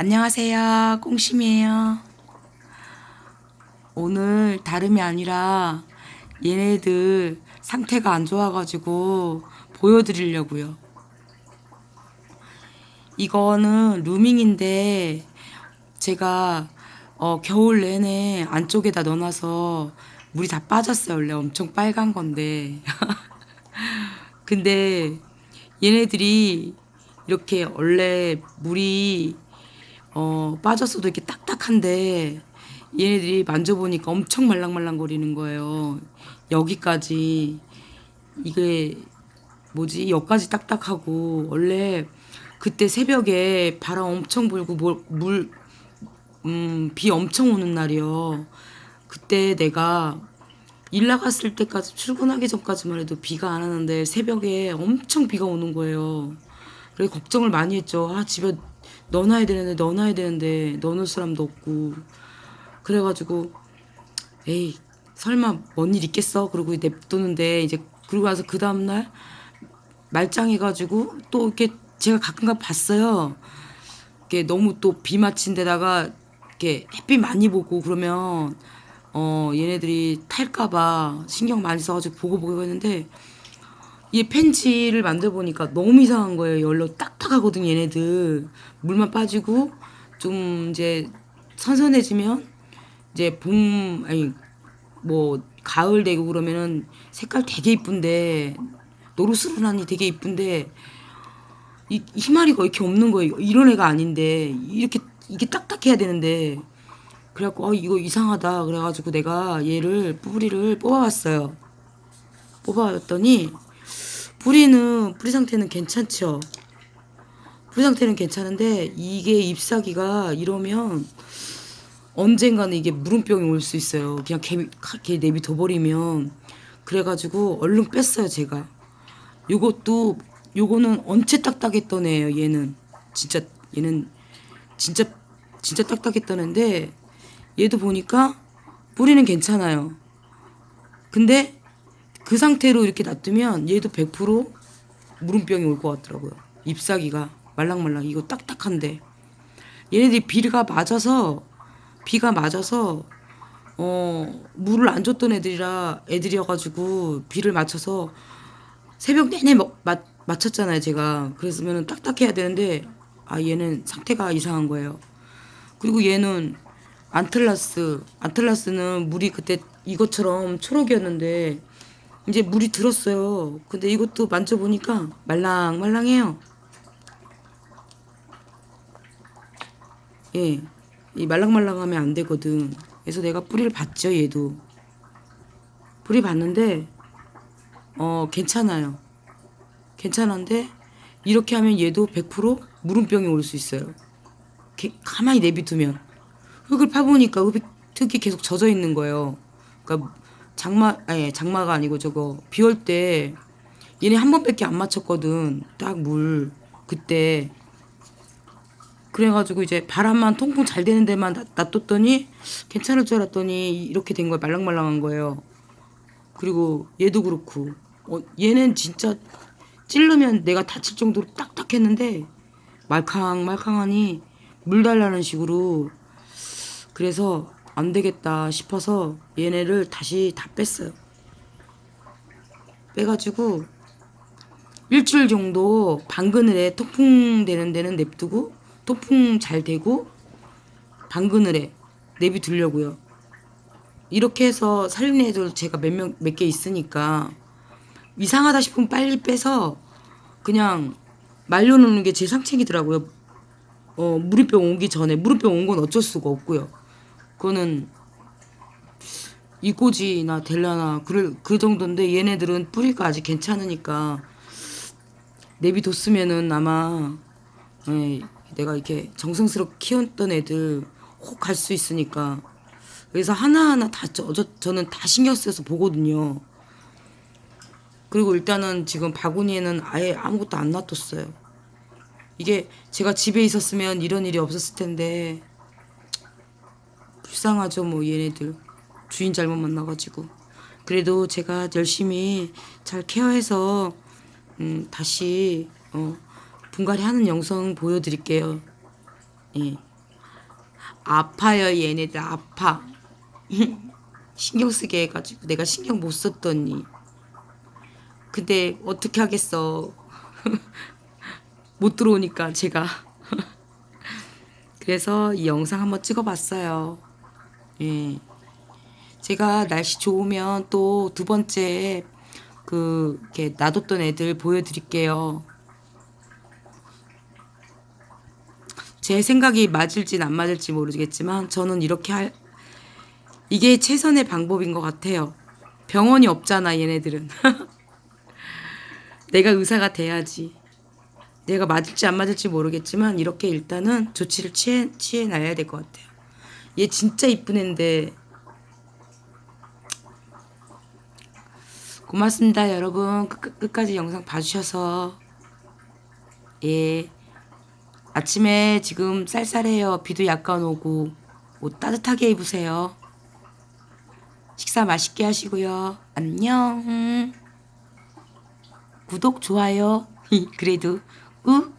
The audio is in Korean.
안녕하세요. 꽁심이에요. 오늘 다름이 아니라 얘네들 상태가 안 좋아가지고 보여드리려고요. 이거는 루밍인데 제가 어, 겨울 내내 안쪽에다 넣어놔서 물이 다 빠졌어요. 원래 엄청 빨간 건데. 근데 얘네들이 이렇게 원래 물이 어, 빠졌어도 이렇게 딱딱한데 얘네들이 만져보니까 엄청 말랑말랑거리는 거예요. 여기까지 이게 뭐지 여기까지 딱딱하고 원래 그때 새벽에 바람 엄청 불고 물, 물 음, 비 엄청 오는 날이요. 그때 내가 일 나갔을 때까지 출근하기 전까지만 해도 비가 안 하는데 새벽에 엄청 비가 오는 거예요. 그래서 걱정을 많이 했죠. 아, 집에 넣어놔야 되는데, 넣어놔야 되는데, 넣어놓을 사람도 없고. 그래가지고, 에이, 설마 뭔 일 있겠어? 그러고 냅두는데, 이제, 그러고 나서 그 다음날 말짱해가지고, 또 이렇게 제가 가끔가 봤어요. 이게 너무 또 비 맞힌 데다가, 이렇게 햇빛 많이 보고 그러면, 어, 얘네들이 탈까봐 신경 많이 써가지고 보고 보고 했는데, 이 팬지를 만들어 보니까 너무 이상한 거예요. 열로 딱딱하거든, 얘네들. 물만 빠지고, 좀 이제 선선해지면, 이제 봄, 아니, 뭐, 가을 되고 그러면은 색깔 되게 이쁜데, 노르스름하니 되게 이쁜데, 이 희마리가 이렇게 없는 거예요. 이런 애가 아닌데, 이렇게, 이게 딱딱해야 되는데, 그래갖고, 어, 이거 이상하다. 그래가지고 내가 얘를, 뿌리를 뽑아봤어요. 뽑아봤더니, 뿌리는 뿌리 상태는 괜찮죠. 뿌리 상태는 괜찮은데 이게 잎사귀가 이러면 언젠가는 이게 물음병이 올 수 있어요. 그냥 개, 개 내비 둬버리면 그래가지고 얼른 뺐어요 제가. 요것도 요거는 언체 딱딱했던 애예요. 얘는 진짜 얘는 진짜 진짜 딱딱했던 애인데 얘도 보니까 뿌리는 괜찮아요. 근데 그 상태로 이렇게 놔두면 얘도 100% 물음병이 올 것 같더라고요. 잎사귀가 말랑말랑 이거 딱딱한데 얘네들이 비가 맞아서 비가 맞아서 어 물을 안 줬던 애들이라 애들이어가지고 비를 맞춰서 새벽 내내 먹, 맞, 맞췄잖아요 제가 그랬으면 딱딱해야 되는데 아 얘는 상태가 이상한 거예요. 그리고 얘는 안틀라스 안틀라스는 물이 그때 이것처럼 초록이었는데 이제 물이 들었어요. 근데 이것도 만져보니까 말랑말랑해요. 예. 이 말랑말랑하면 안 되거든. 그래서 내가 뿌리를 봤죠, 얘도. 뿌리 봤는데, 어, 괜찮아요. 괜찮은데, 이렇게 하면 얘도 100% 물음병이 올 수 있어요. 게- 가만히 내비두면. 흙을 파보니까 흙이 흙이 계속 젖어 있는 거예요. 그러니까 장마 아니 장마가 아니고 저거 비 올 때 얘네 한 번밖에 안 맞췄거든. 딱 물 그때. 그래가지고 이제 바람만 통풍 잘 되는 데만 놔- 놔뒀더니 괜찮을 줄 알았더니 이렇게 된 거야. 말랑말랑한 거예요. 그리고 얘도 그렇고. 어, 얘는 진짜 찌르면 내가 다칠 정도로 딱딱했는데 말캉말캉하니 물 달라는 식으로. 그래서 안 되겠다 싶어서 얘네를 다시 다 뺐어요. 빼가지고 일주일 정도 방그늘에 통풍 되는 데는 냅두고 통풍 잘 되고 방그늘에 내비 두려고요. 이렇게 해서 살린 애들 제가 몇 명 몇 개 있으니까 이상하다 싶으면 빨리 빼서 그냥 말려놓는 게 제 상책이더라고요. 어, 무릎병 오기 전에 무릎병 온 건 어쩔 수가 없고요. 그거는 이꼬지나 델라나 그, 그 정도인데 얘네들은 뿌리가 아직 괜찮으니까 내비뒀으면은 아마 예, 내가 이렇게 정성스럽게 키웠던 애들 혹 갈 수 있으니까 그래서 하나하나 다 저, 저, 저는 다 신경 써서 보거든요. 그리고 일단은 지금 바구니에는 아예 아무것도 안 놔뒀어요. 이게 제가 집에 있었으면 이런 일이 없었을 텐데 불쌍하죠 뭐 얘네들. 주인 잘못 만나가지고. 그래도 제가 열심히 잘 케어해서 음, 다시 어, 분갈이 하는 영상 보여드릴게요. 예. 아파요 얘네들 아파. 신경 쓰게 해가지고 내가 신경 못 썼더니. 근데 어떻게 하겠어? 못 들어오니까 제가. 그래서 이 영상 한번 찍어봤어요 예 제가 날씨 좋으면 또 두 번째 그 이렇게 놔뒀던 애들 보여드릴게요 제 생각이 맞을진 안 맞을지 모르겠지만 저는 이렇게 할 이게 최선의 방법인 것 같아요. 병원이 없잖아 얘네들은. 내가 의사가 돼야지. 내가 맞을지 안 맞을지 모르겠지만 이렇게 일단은 조치를 취해 취해 놔야 될 것 같아요. 얘 진짜 이쁜 애인데 고맙습니다 여러분 끝까지 영상 봐주셔서 예. 아침에 지금 쌀쌀해요. 비도 약간 오고 옷 따뜻하게 입으세요. 식사 맛있게 하시고요. 안녕. 구독 좋아요. 그래도 우